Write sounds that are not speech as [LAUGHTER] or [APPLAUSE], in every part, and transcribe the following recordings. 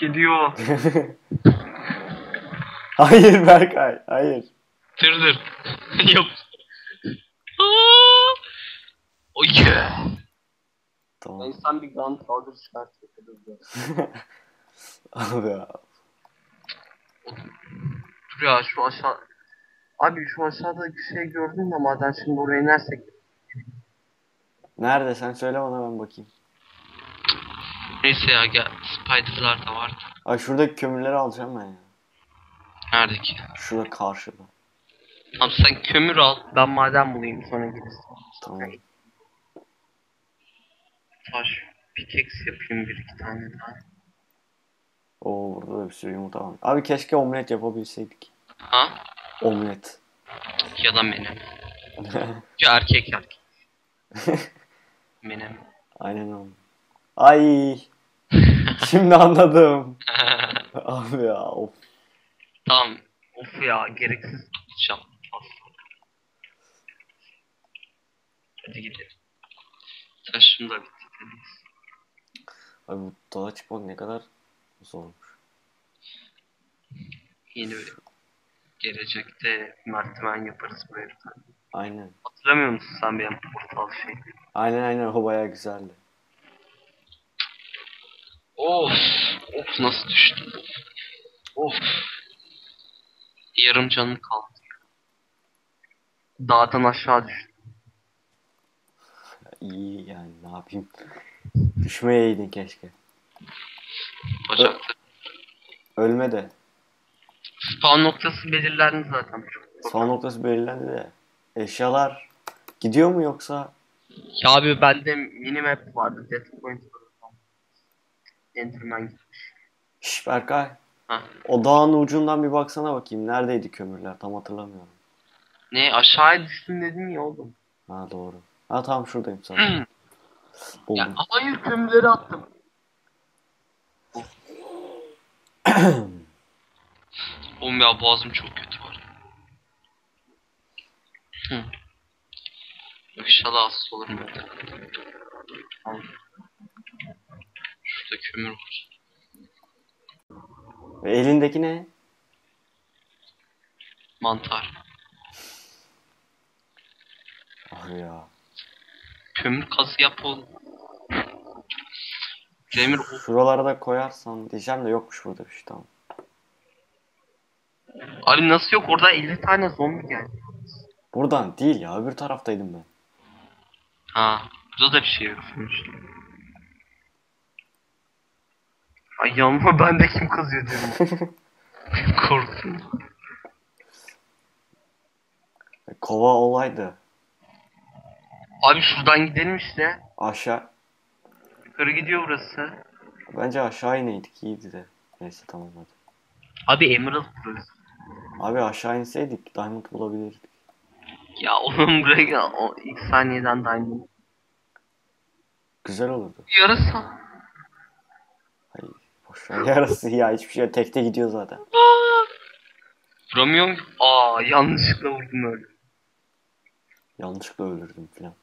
Geliyor. [LAUGHS] hayır Berkay. Hayır. Dır. [LAUGHS] Yap. Aa! Oh yeah. Tamam. İnsan bir gunpowder çıkartıyor. [LAUGHS] Abi ya. Dur ya şu aşağı... Abi şu aşağıda bir şey gördün mü maden şimdi oraya inersek Nerede sen söyle bana ben bakayım. Neyse ya gel. Spider'lar da vardı. Ay şuradaki kömürleri alacağım ben ya. Nerede ki? Şurada karşıda. Tamam sen kömür al. ben maden bulayım sonra gelirsin. Tamam. Taş. Pickaxe yapayım bir iki tane daha. Oo burada da bir sürü yumurta var. Abi keşke omlet yapabilseydik. Ha? Omlet. Ya da menem. [LAUGHS] Ya erkek erkek. [LAUGHS] menem. Aynen öyle. Ay. Şimdi anladım. [LAUGHS] Abi ya of. tamam. Of ya gereksiz tutacağım. Hadi gidelim. Taşım da bitti. Abi bu dağa çıkmak ne kadar zormuş. Yine öyle. Gelecekte merdiven yaparız bu evden. Aynen. Hatırlamıyor musun sen benim portal şey? Aynen aynen o bayağı güzeldi. Of. Of nasıl düştüm. Of. Yarım canım kaldı. Dağdan aşağı düştüm. İyi yani ne yapayım. Düşmeyeydin keşke. Bacakta. Ölme de. Spawn noktası belirlendi zaten. Son noktası belirlendi de. Eşyalar gidiyor mu yoksa? Ya abi bende minimap vardı. Death point. Enderman gitmiş. Şş Berkay. Ha. O dağın ucundan bir baksana bakayım. Neredeydi kömürler? Tam hatırlamıyorum. Ne aşağıya düştüm. Dedin ya oğlum. Ha doğru. Ha tamam şuradayım sana. ya Buldum. Hayır kömürleri attım. [CLEARS THROAT] Oğlum ya boğazım çok kötü var. Hı. İnşallah hasta olurum öyle. Şurada kömür var. Ve elindeki ne? Mantar. Abi ya. Kömür kazı yap oğlum. Demir Şuralara da koyarsan diyeceğim de yokmuş burada bir şey tamam. Ali nasıl yok orada 50 tane zombi geldi. Buradan değil ya öbür taraftaydım ben. Ha, burada da bir şey yok Ay yanma bende kim kazıyor diyorum. [LAUGHS] Korktum. Kova olaydı. Abi şuradan gidelim işte. Aşağı. Yukarı gidiyor burası. Bence aşağı ineydik iyiydi de. Neyse tamam hadi. Abi Emerald burası. Abi aşağı inseydik diamond bulabilirdik. Ya oğlum buraya gel. O ilk saniyeden diamond. Güzel olurdu. Yarasa. Yarası ya hiçbir şey tekte gidiyor zaten. Vuramıyorum. Aa yanlışlıkla vurdum öyle. Yanlışlıkla öldürdüm filan.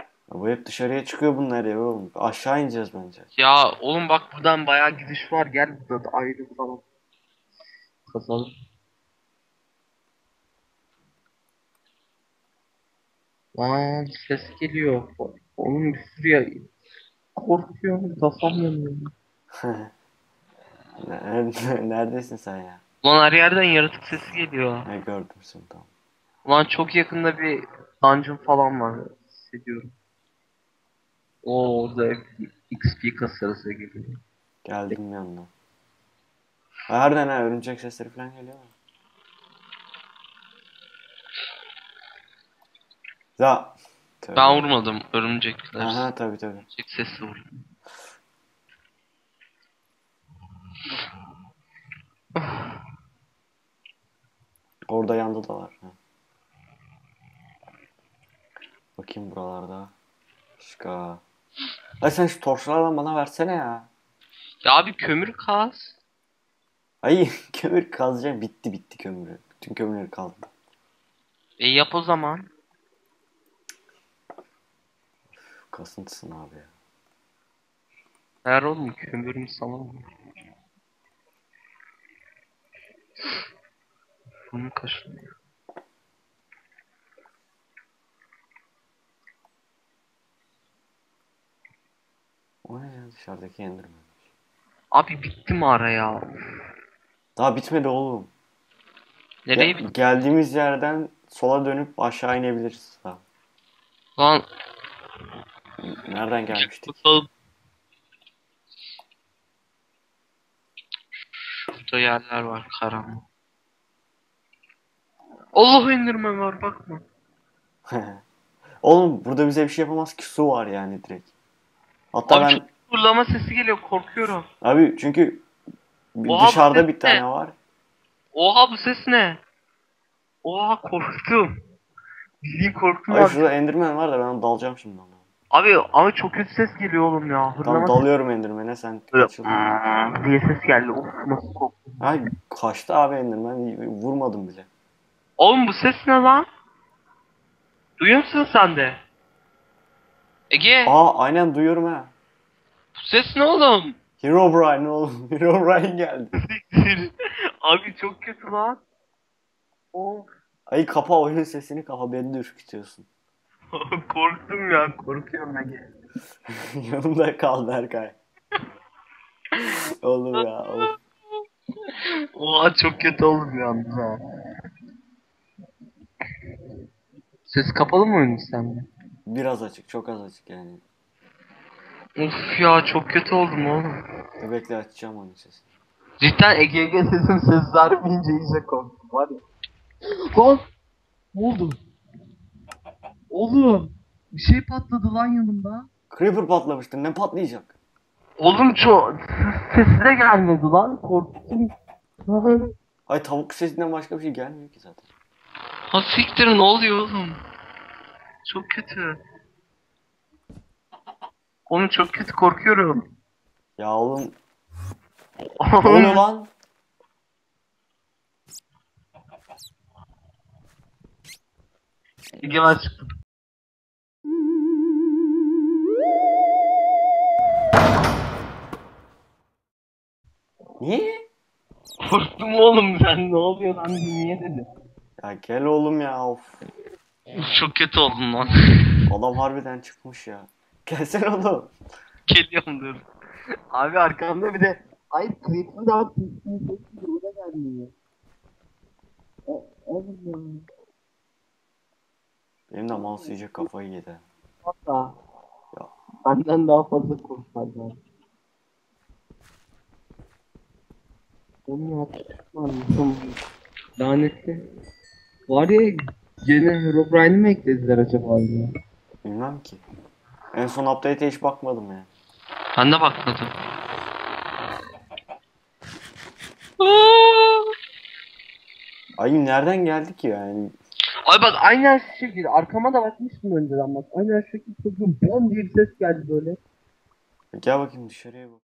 Ya bu hep dışarıya çıkıyor bunlar ya oğlum. Aşağı ineceğiz bence. Ya oğlum bak buradan bayağı gidiş. Var gel burada da ayrı falan. Kazalım. Lan ses geliyor. Onun bir sürü ya. Korkuyorum. Kafam yanıyor. [LAUGHS] Nerede- Neredesin sen ya? Ulan her yerden yaratık sesi geliyor. Ha gördüm seni tamam. Ulan çok yakında bir Dungeon falan var. Hissediyorum. Oo orada XP kasarısı geliyor. Geldim yanına. Nereden ha örümcek sesleri falan geliyor mu? Ya. Tövbe. ben vurmadım örümcekler. Aha tabi tabi. Örümcek sesi vurdum. Orada yanda da var. Bakayım buralarda. Başka. Ay sen şu torçlardan bana versene ya. Ya abi kömür kaz. Ay [LAUGHS] kömür kazacağım. Bitti bitti kömürü. Bütün kömürleri kaldı. E yap o zaman. Kasıntısın abi ya. Ver oğlum kömürüm sana mı? Bunu kaşınıyor. O ne ya dışarıdaki Enderman. Abi bitti mağara ya. Daha bitmedi oğlum. Nereye Ge- bir Geldiğimiz yerden sola dönüp aşağı inebiliriz. Daha. lan Nereden gelmiştik? Şurada yerler var karanlık. Allah indirme var bakma. [LAUGHS] Oğlum burada bize bir şey yapamaz ki su var yani direkt. Hatta Abi ben çok fırlama sesi geliyor korkuyorum. abi çünkü Oha, dışarıda bir ne? tane var. Oha bu ses ne? Oha korktum. Bildiğin korktum Abi abi. şurada Enderman var da ben dalacağım şimdi ona. Abi ama çok kötü ses geliyor oğlum ya. Tam Hırlama dalıyorum Enderman'e sen Böyle kaçıl. "Aa" diye ses geldi. Of nasıl korktum. Ay kaçtı abi Enderman vurmadım bile. Oğlum bu ses ne lan? Duyuyor musun sen de? Ege Aa aynen duyuyorum ha. bu ses ne oğlum? Hero Brian oğlum. [LAUGHS] Hero Brian geldi. Abi çok kötü lan. Of. Ay kapa oyunun sesini kapa beni de ürkütüyorsun. [LAUGHS] Korktum ya korkuyorum Ege. [LAUGHS] Yanımda kal Berkay. oğlum ya. Of. Oha çok kötü oldum yalnız ha. Ses kapalı mı oyunun sende? Biraz açık çok az açık yani. Of ya çok kötü oldum oğlum. Dur bekle açacağım onun sesini. Cidden Ege Ege sesim ses vermeyince iyice korktum var ya. Lan! Ne oldu? Oğlum! Bir şey patladı lan yanımda. Creeper patlamıştı ne patlayacak? Oğlum çok sesi de gelmedi lan korktum. Ay tavuk sesinden başka bir şey gelmiyor ki zaten. Ha siktir ne oluyor oğlum? Çok kötü. Oğlum çok kötü korkuyorum. Ya oğlum ne oluyor lan? Egemen çıktı. Niye? Korktum oğlum sen ne oluyor lan niye dedi. Ya gel oğlum ya of. Çok kötü oldun lan. Adam harbiden çıkmış ya. Gelsene oğlum. Geliyorum dur. Abi arkamda bir de ay klipin daha klipin burada gelmiyor. Oğlum ya. Benim de mouse iyice kafayı yedi. Hatta. Ya. Benden daha fazla korkmazlar. Oğlum ya tutmam. Lanetli. Var ya gene Herobrine'i mi eklediler acaba ya? Bilmem ki. En son update'e hiç bakmadım ya. Ben de bakmadım. Ay nereden geldi ki yani? Ay bak aynen şu şekilde arkama da bakmıştım önceden bak. Aynen şu şekilde bom diye bir ses geldi böyle. Gel bakayım dışarıya bak.